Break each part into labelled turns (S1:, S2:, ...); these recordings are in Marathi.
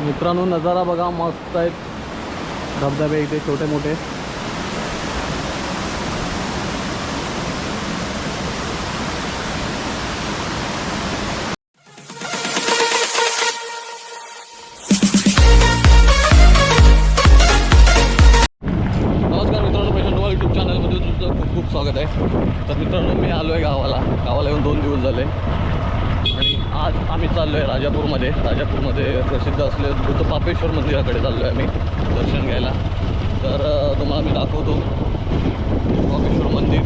S1: मित्रांनो नजारा बघा मस्त आहेत. धबधबे इथे छोटे मोठे नमस्कार मित्रांनो खूप खूप स्वागत आहे. तर मित्रांनो मी आलो आहे गावाला. गावाला येऊन दोन दिवस झाले. आज आम्ही चाललो आहे राजापूरमध्ये. राजापूरमध्ये प्रसिद्ध असले बुद्ध पापेश्वर मंदिराकडे चाललो आहे आम्ही दर्शन घ्यायला. तर तुम्हाला मी दाखवतो. पापेश्वर मंदिर.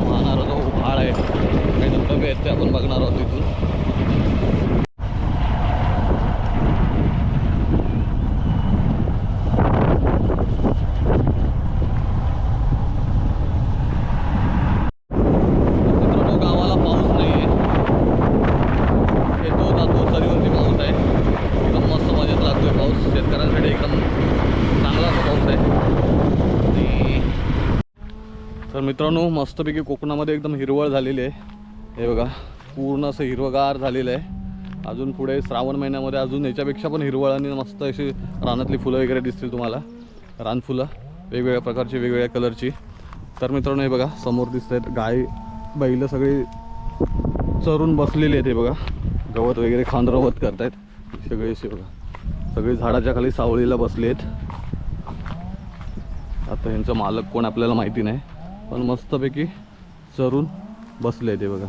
S1: वाहणारा जो भाळ आहे काही धबधबे आहेत ते आपण बघणार आहोत तिथून मित्रांनो गावाला पाऊस नाही आहे येतो जातो सरीवरती पाऊस आहे एकदम मस्त मजेत लागतोय पाऊस शेतकऱ्यांसाठी एकदम चांगला असा पाऊस आहे आणि तर मित्रांनो मस्तपैकी कोकणामध्ये एकदम हिरवळ झालेली आहे. हे बघा पूर्ण असं हिरवगार झालेलं आहे. अजून पुढे श्रावण महिन्यामध्ये अजून याच्यापेक्षा पण हिरवळ आणि मस्त अशी रानातली फुलं वगैरे दिसतील तुम्हाला. रानफुलं वेगवेगळ्या प्रकारची वेगवेगळ्या कलरची. तर मित्रांनो हे बघा समोर दिसत आहेत गाय बैल सगळी चरून बसलेली आहेत हे बघा. गवत वगैरे खांद्रवत आहेत सगळे असे बघा. सगळी झाडाच्या खाली सावळीला बसले आहेत आता यांचं मालक कोण आपल्याला माहिती नाही. पण मस्तपैकी चरून बसले आहेत बघा.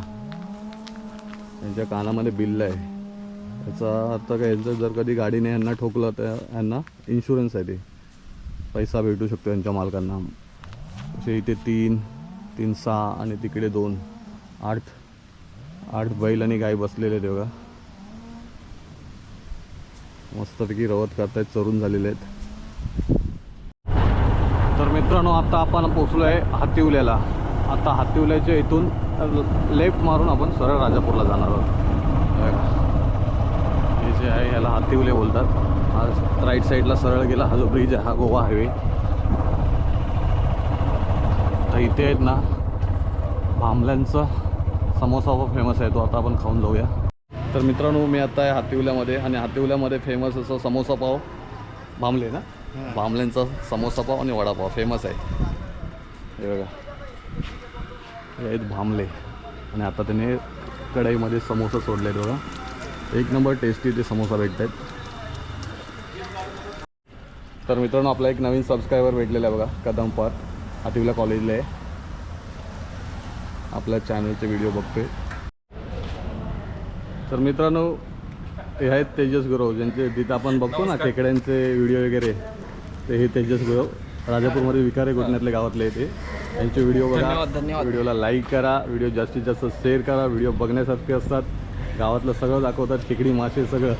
S1: यांच्या कानामध्ये बिल्ल आहे. याचा अर्थ काय यांचं जर कधी गाडीने यांना ठोकलं तर यांना इन्शुरन्स आहे ते. पैसा भेटू शकतो यांच्या मालकांना. असे इथे तीन तीन सहा आणि तिकडे दोन आठ आठ बैल आणि गाय बसलेले आहेत बघा. मस्तपैकी रवत करतायत चरून झालेले आहेत. मित्रांनो आता आपण पोचलो आहे हातिवल्याला. आता हातिवल्याच्या इथून लेफ्ट मारून आपण सरळ राजापूरला जाणार आहोत. हे जे आहे ह्याला हातिवले बोलतात. आज राईट साईडला सरळ गेला हा जो ब्रिज आहे हा गोवा हायवे तर इथे आहेत ना भांबल्यांचा समोसा फेमस आहे तो आता आपण खाऊन जाऊया. तर मित्रांनो मी आता आहे हातिवल्यामध्ये आणि हातिवल्यामध्ये फेमस असं समोसा पाव. भांबले ना? बामलेंचा समोसा पाव आणि वडापाव फेमस आहे. हे बघा. हे आहेत भांबले आणि आता त्याने कढईमध्ये समोसा सोडले बघा. एक नंबर टेस्टी ते समोसा भेटत आहेत तर मित्रांनो आपला एक नवीन सबस्क्रायबर भेटलेला आहे बघा कदम पार. हातिवला कॉलेजला आहे. आपल्या चॅनलचे व्हिडिओ बघतोय. तर मित्रांनो हे आहेत तेजस गुरव ज्यांचे तिथं आपण बघतो ना खेकड्यांचे व्हिडिओ वगैरे ते हे तेजस गुरव. राजापूरमध्ये विकारे गोठण्यातल्या गावातले ते यांचे व्हिडिओ बघा. व्हिडिओला लाईक करा. व्हिडिओ जास्तीत जास्त शेअर करा. व्हिडिओ बघण्यासारखे असतात. गावातलं सगळं दाखवतात. खेकडी मासे सगळं.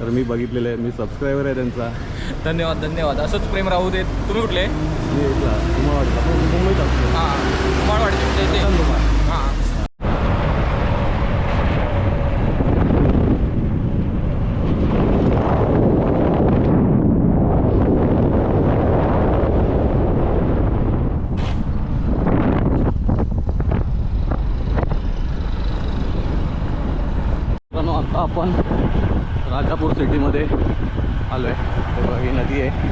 S1: तर मी बघितलेलं आहे. मी सबस्क्रायबर आहे त्यांचा.
S2: धन्यवाद धन्यवाद. असंच प्रेम राहू देत. तुम्ही कुठले?
S1: मी इथला. तुम्हाला वाटतं. आपण मुंबईत असतो.
S2: हां कुमारवाडी तुमच्या इथे हां
S1: मित्रांनो आता आपण राजापूर सिटीमध्ये आलो आहे तेव्हा ही नदी आहे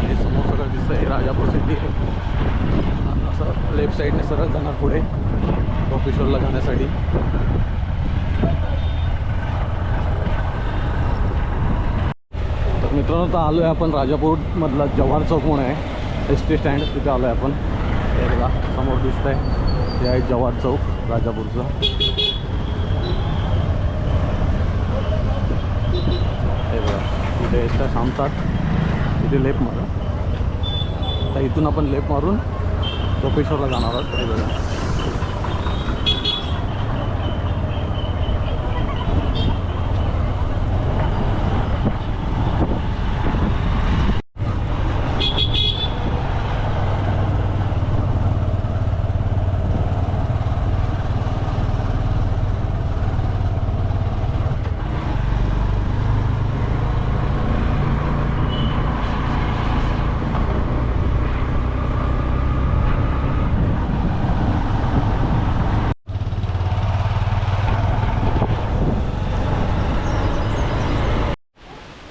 S1: आणि समोर सगळं दिसतं आहे राजापूर सिटी आहे असं लेफ्ट साईडने सरळ जाणार पुढे कोपेश्वरला जाण्यासाठी तर मित्रांनो तर आलो आहे आपण राजापूरमधला जव्हार चौक म्हणून आहे. एस टी स्टँड तिथे आलो आहे आपण. हे बघा समोर दिसत आहे ते आहे जव्हार चौक राजापूरचं हे बघा. ते इथं थांबतात. इथे लेप मारा. तर इथून आपण लेप मारून कोपेश्वरला जाणार आहोत हे बघा.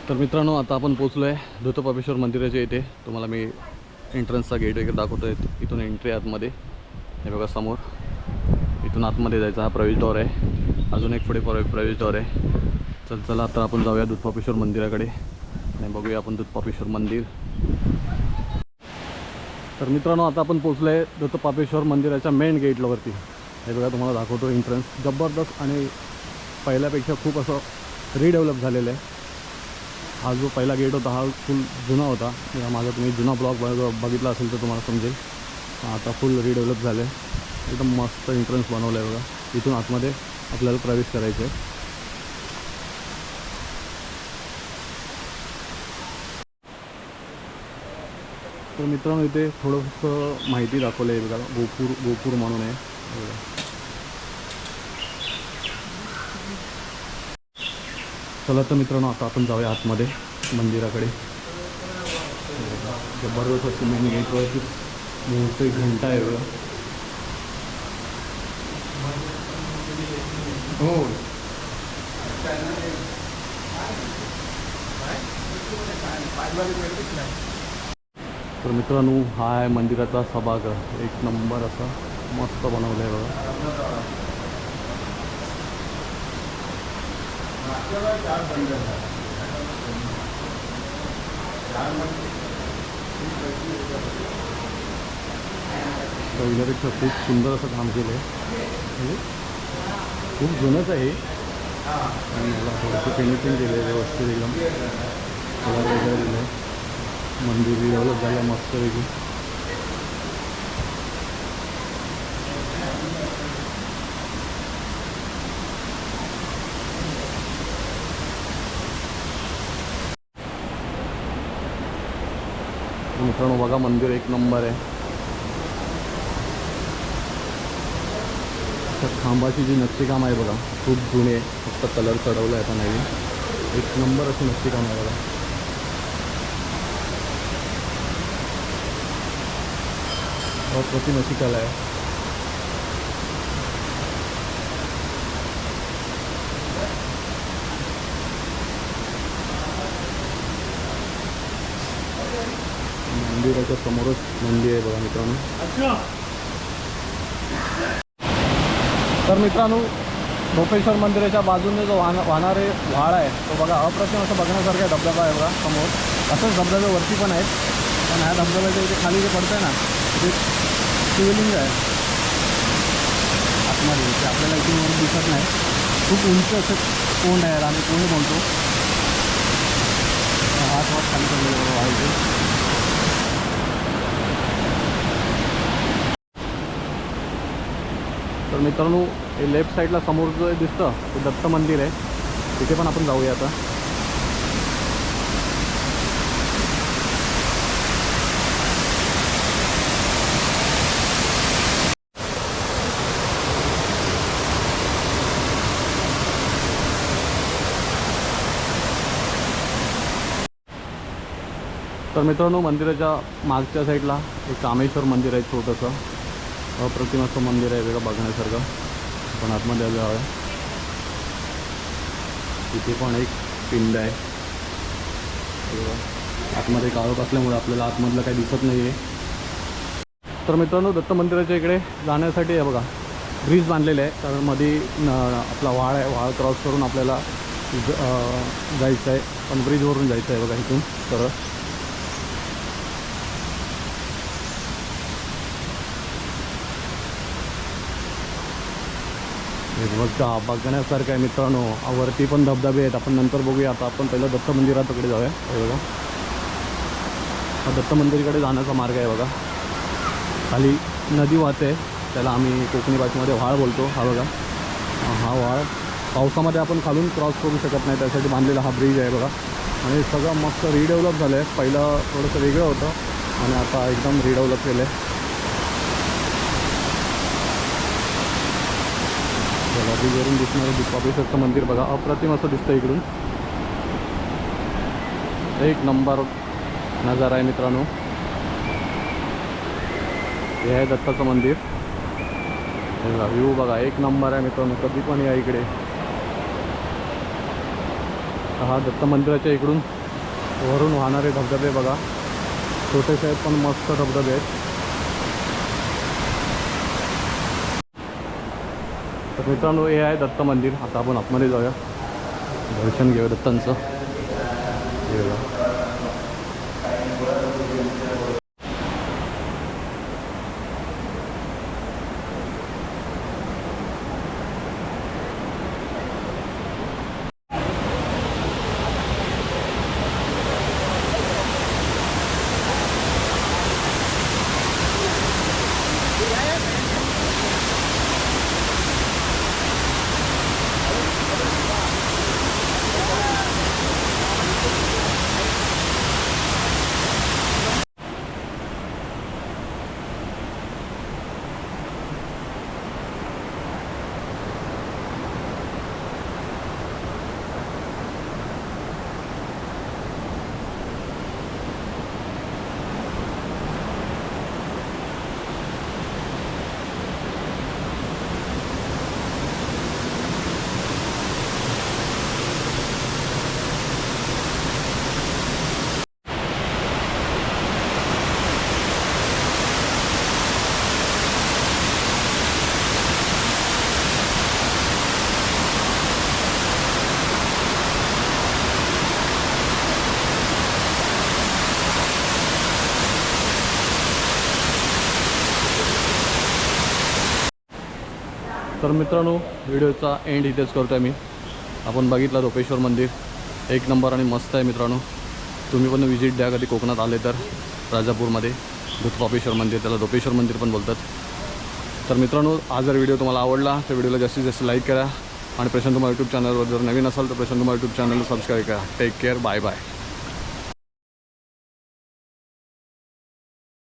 S1: तर मित्रांनो आता आपण पोचलो आहे धुतपापेश्वर मंदिराच्या इथे. तुम्हाला मी एंट्रन्सचा गेट वगैरे दाखवतो आहे इथून एंट्री आतमध्ये. हे बघा समोर. इथून आतमध्ये जायचा हा प्रवेशद्वार आहे. अजून एक पुढे प्रवे प्रवेशद्वार आहे. चल चला आता आपण जाऊया दुधपापेश्वर मंदिराकडे. आणि बघूया आपण दुधपापेश्वर मंदिर. तर मित्रांनो आता आपण पोचलो आहे दत्तपापेश्वर मंदिराच्या मेन गेटलावरती हे बघा तुम्हाला दाखवतो एंट्रन्स जबरदस्त आणि पहिल्यापेक्षा खूप असं रिडेव्हलप झालेलं आहे. हा जो पहिला गेट होता हा फुल जुना होता. या माझा तुम्ही जुना ब्लॉग बघ बघितला असेल तर तुम्हाला समजेल. आता फुल रिडेव्हलप झालं आहे एकदम मस्त एंट्रन्स बनवलं आहे बघा. इथून आतमध्ये आपल्याला प्रवेश करायचा आहे तर मित्रांनो इथे थोडंसं माहिती दाखवलं आहे बघा. गोपूर गोपूर म्हणून आहे हे बघा. चला तर मित्रांनो आता आपण जाऊया आतमध्ये मंदिराकडे. जबरदस्त अशी मेन गेटवरती मोठी घंटा आहे बघा. हो. तर मित्रांनो हा आहे मंदिराचा सभागृह एक नंबर असा मस्त बनवलं आहे बघा. पहिल्यापेक्षा खूप सुंदर असं काम केलं आहे म्हणजे खूप जुनंच आहे हे. आणि मला थोडंसं फिनिशिंग केलं आहे व्यवस्थित एकदम. कलर वगैरे दिलं आहे मंदिर डेव्हलप झालं मस्तपैकी मित्रांनो बघा मंदिर एक नंबर आहे. त्या खांबाची जी नक्षीकाम आहे बघा खूप जुने फक्त कलर चढवला आहे आता नवीन. एक नंबर अशी नक्षीकाम आहे बघा. अप्रतिम अशी कला आहे. मंदिराच्या समोरच मंदिर आहे बघा मित्रांनो. तर मित्रांनो भोपेश्वर मंदिराच्या बाजूने जो वाहन वाहणारे व्हाळ आहे तो बघा अप्रतिम असं बघण्यासारखा धबधबा आहे बघा समोर. असंच धबधबे वरती पण आहेत. पण ह्या धबधब्याच्या इथे खाली जे पडतं आहे ना ते शिवलिंग आहे. आतमध्ये ते आपल्याला इथे वर दिसत नाही. खूप उंच असं कोंड आहे आम्ही कोंड बोलतो. हात वाट खाली पडलेलं बघा व्हायचे तर मित्रांनो हे लेफ्ट साईडला समोर जे दिसतं ते दत्त मंदिर आहे. तिथे पण आपण जाऊया आता. तर मित्रांनो मंदिराच्या मागच्या साईडला एक कामेश्वर मंदिर आहे छोटंसं. अप्रतिम असं मंदिर आहे वेगळं बघण्यासारखं. पण आतमध्ये जाऊया तिथे पण एक पिंड आहे. आतमध्ये काळोख असल्यामुळे आपल्याला आतमधलं काही दिसत नाही आहे तर मित्रांनो दत्त मंदिराच्या इकडे जाण्यासाठी आहे बघा ब्रिज बांधलेले आहे. कारण मध्ये आपला वाळ आहे वाळ क्रॉस करून आपल्याला जायचं आहे. पण ब्रिजवरून जायचं आहे बघा इथून तर हे बघा बघण्यासारखं आहे मित्रांनो. वरती पण धबधबे आहेत. आपण नंतर बघूया. आता आपण पहिलं दत्त मंदिराकडे जाऊया. हे बघा. हा दत्त मंदिरकडे जाण्याचा मार्ग आहे बघा. खाली नदी वाहते. त्याला आम्ही कोकणी भाषेमध्ये व्हाळ बोलतो. हा बघा. हा व्हाळ. पावसामध्ये आपण खालून क्रॉस करू शकत नाही. त्यासाठी बांधलेला हा ब्रिज आहे बघा. आणि सगळं मस्त रिडेव्हलप झालं आहे पहिलं थोडंसं वेगळं होतं. आणि आता एकदम रिडेव्हलप केलं आहे लॉबीवरून दिसणारं दुपापेश्वरचं मंदिर बघा अप्रतिम असं दिसतं इकडून. एक नंबर नजारा आहे मित्रांनो. हे आहे दत्ताचं मंदिर. बघा व्ह्यू बघा एक नंबर आहे मित्रांनो कधी पण या इकडे. हा दत्त मंदिराच्या इकडून वरून वाहणारे धबधबे बघा. छोटेसे आहेत पण मस्त धबधबे आहेत. तर मित्रांनो हे आहे दत्त मंदिर. आता आपण आतमध्ये जाऊया. दर्शन घेऊया दत्तांचं. तर मित्रांनो व्हिडिओचा एंड इथेच करतो आहे मी. आपण बघितलं रोपेश्वर मंदिर एक नंबर आणि मस्त आहे मित्रांनो. तुम्ही पण व्हिजिट द्या कधी कोकणात आले तर राजापूरमध्ये रोपेश्वर मंदिर त्याला रोपेश्वर मंदिर पण बोलतात. तर मित्रांनो हा जर व्हिडिओ तुम्हाला आवडला तर व्हिडिओला जास्तीत जास्त लाईक करा. आणि प्रशांत कुमार यूट्यूब चॅनलवर जर नवीन असाल तर प्रशांत कुमार यूट्यूब चॅनलला सबस्क्राईब करा. Take care bye bye